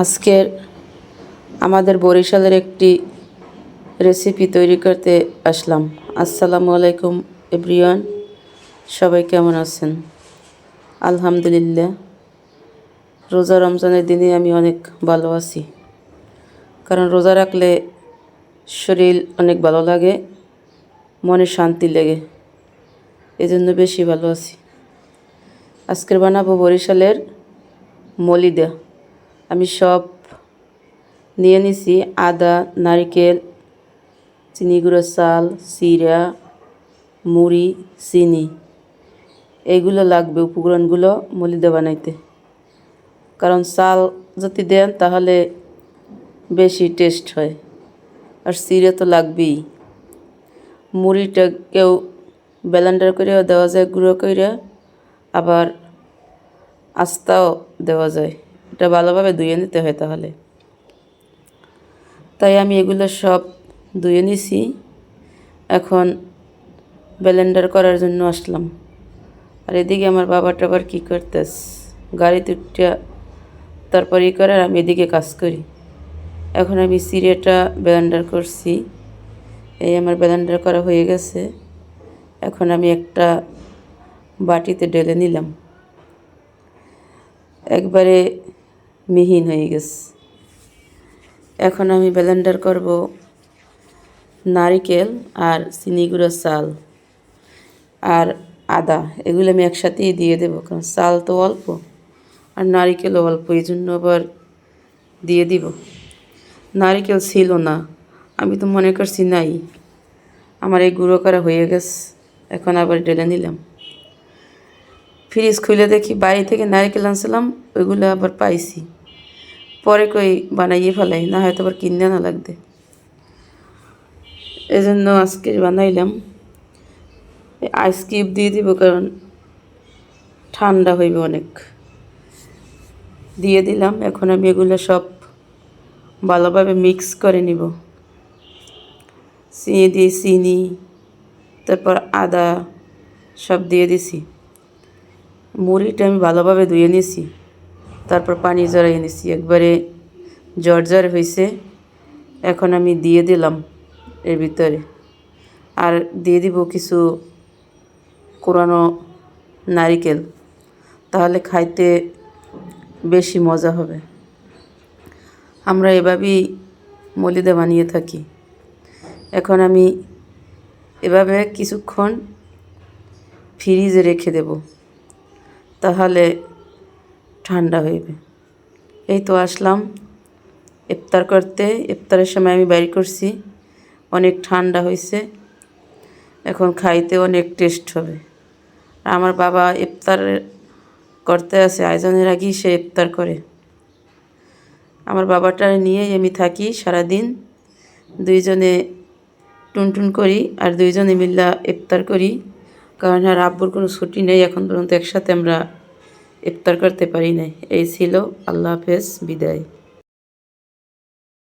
আজকের আমাদের বরিশালের একটি রেসিপি তৈরি করতে আসলাম। আসসালামু আলাইকুম, এভরিওয়ান। সবাই কেমন আছেন? আলহামদুলিল্লাহ। রোজা রমজানের দিনে আমি অনেক ভালো আছি। কারণ রোজা রাখলে শরীর অনেক ভালো লাগে, মনে শান্তি লেগে। এজন্য বেশি ভালো আছি। আজকের বানাবো বরিশালের মলিদা আমি সব নিয়ে নিছি, আদা, নারকেল, চিনি গুঁড়ো, চাল চিরা মুড়ি, চিনি। এগুলো লাগবে উপকরণগুলো মলিদা বানাইতে। কারণ চাল যদি দেন তাহলে বেশি টেস্ট হয়। আর চিরা তো লাগবেই। মুড়িটা কেউ ব্লেন্ডার করেও দেওয়া যায়, গুঁড়ো করে আবার আস্তাও দেওয়া যায়। এটা ভালোভাবে ধুয়ে নিতে হয় তাহলে। তাই আমি এগুলো সব ধুয়ে নিছি। এখন ব্লেন্ডার করার জন্য আসলাম। আর এদিকে আমার বাবাটা আবার কী করতেস? গাড়িতে উঠে তারপরে ই করে আর আমি এদিকে কাজ করি। এখন আমি সিরেটা ব্লেন্ডার করছি। এই আমার ব্লেন্ডার করা হয়ে গেছে। এখন আমি একটা বাটিতে ঢেলে নিলাম। একবারে মিহিন হয়ে গেছে। এখন আমি ব্লেন্ডার করব নারিকেল আর চিনি গুঁড়ো চাল আর আদা। এগুলো আমি একসাথেই দিয়ে দেবো, কারণ চাল তো অল্প আর নারিকেলও অল্প, এই জন্য আবার দিয়ে দিব। নারিকেল ছিল না, আমি তো মনে করছি নাই। আমার এই গুঁড়ো করা হয়ে গেছে, এখন আবার ঢেলে নিলাম। ফ্রিজ খুলে দেখি বাড়ি থেকে নারকেল আনছিলাম, ওইগুলো আবার পাইছি। পরে কই বানাইয়ে ফেলাই, না হয়তো আবার কিনে না লাগবে। এই জন্য আজকে বানাইলাম। আইস কিউব দিয়ে দিব কারণ ঠান্ডা হইবে অনেক। দিয়ে দিলাম, এখন আমি এগুলো সব ভালোভাবে মিক্স করে নিব। চিনি দিয়ে চিনি, তারপর আদা সব দিয়ে দিছি। মুড়িটা আমি ভালোভাবে ধুয়ে নিছি। তারপর পানি জড়াই নিছি। একবারে জ্বর হয়েছে এখন আমি দিয়ে দিলাম এর ভিতরে। আর দিয়ে দিব কিছু কোরানো নারিকেল। তাহলে খাইতে বেশি মজা হবে। আমরা এভাবেই মলিদা বানিয়ে থাকি। এখন আমি এভাবে কিছুক্ষণ ফ্রিজে রেখে দেব। তাহলে ঠান্ডা হইবে। এই তো আসলাম। ইফতার করতে। ইফতারের সময় আমি বাইর করছি। অনেক ঠান্ডা হয়েছে এখন খাইতে অনেক টেস্ট হবে। আমার বাবা ইফতার করতে আসে আয়োজনের আগেই সে ইফতার করে। আমার বাবাটার নিয়েই আমি থাকি সারাদিন। দুইজনে টুনটুন করি আর দুইজনে মিল্লা ইফতার করি। কারণ আর আব্বুর কোনো ছুটি নেই এখন পর্যন্ত। একসাথে আমরা ইফতার করতে পারি নাই। এই ছিল। আল্লাহ হাফেজ। বিদায়।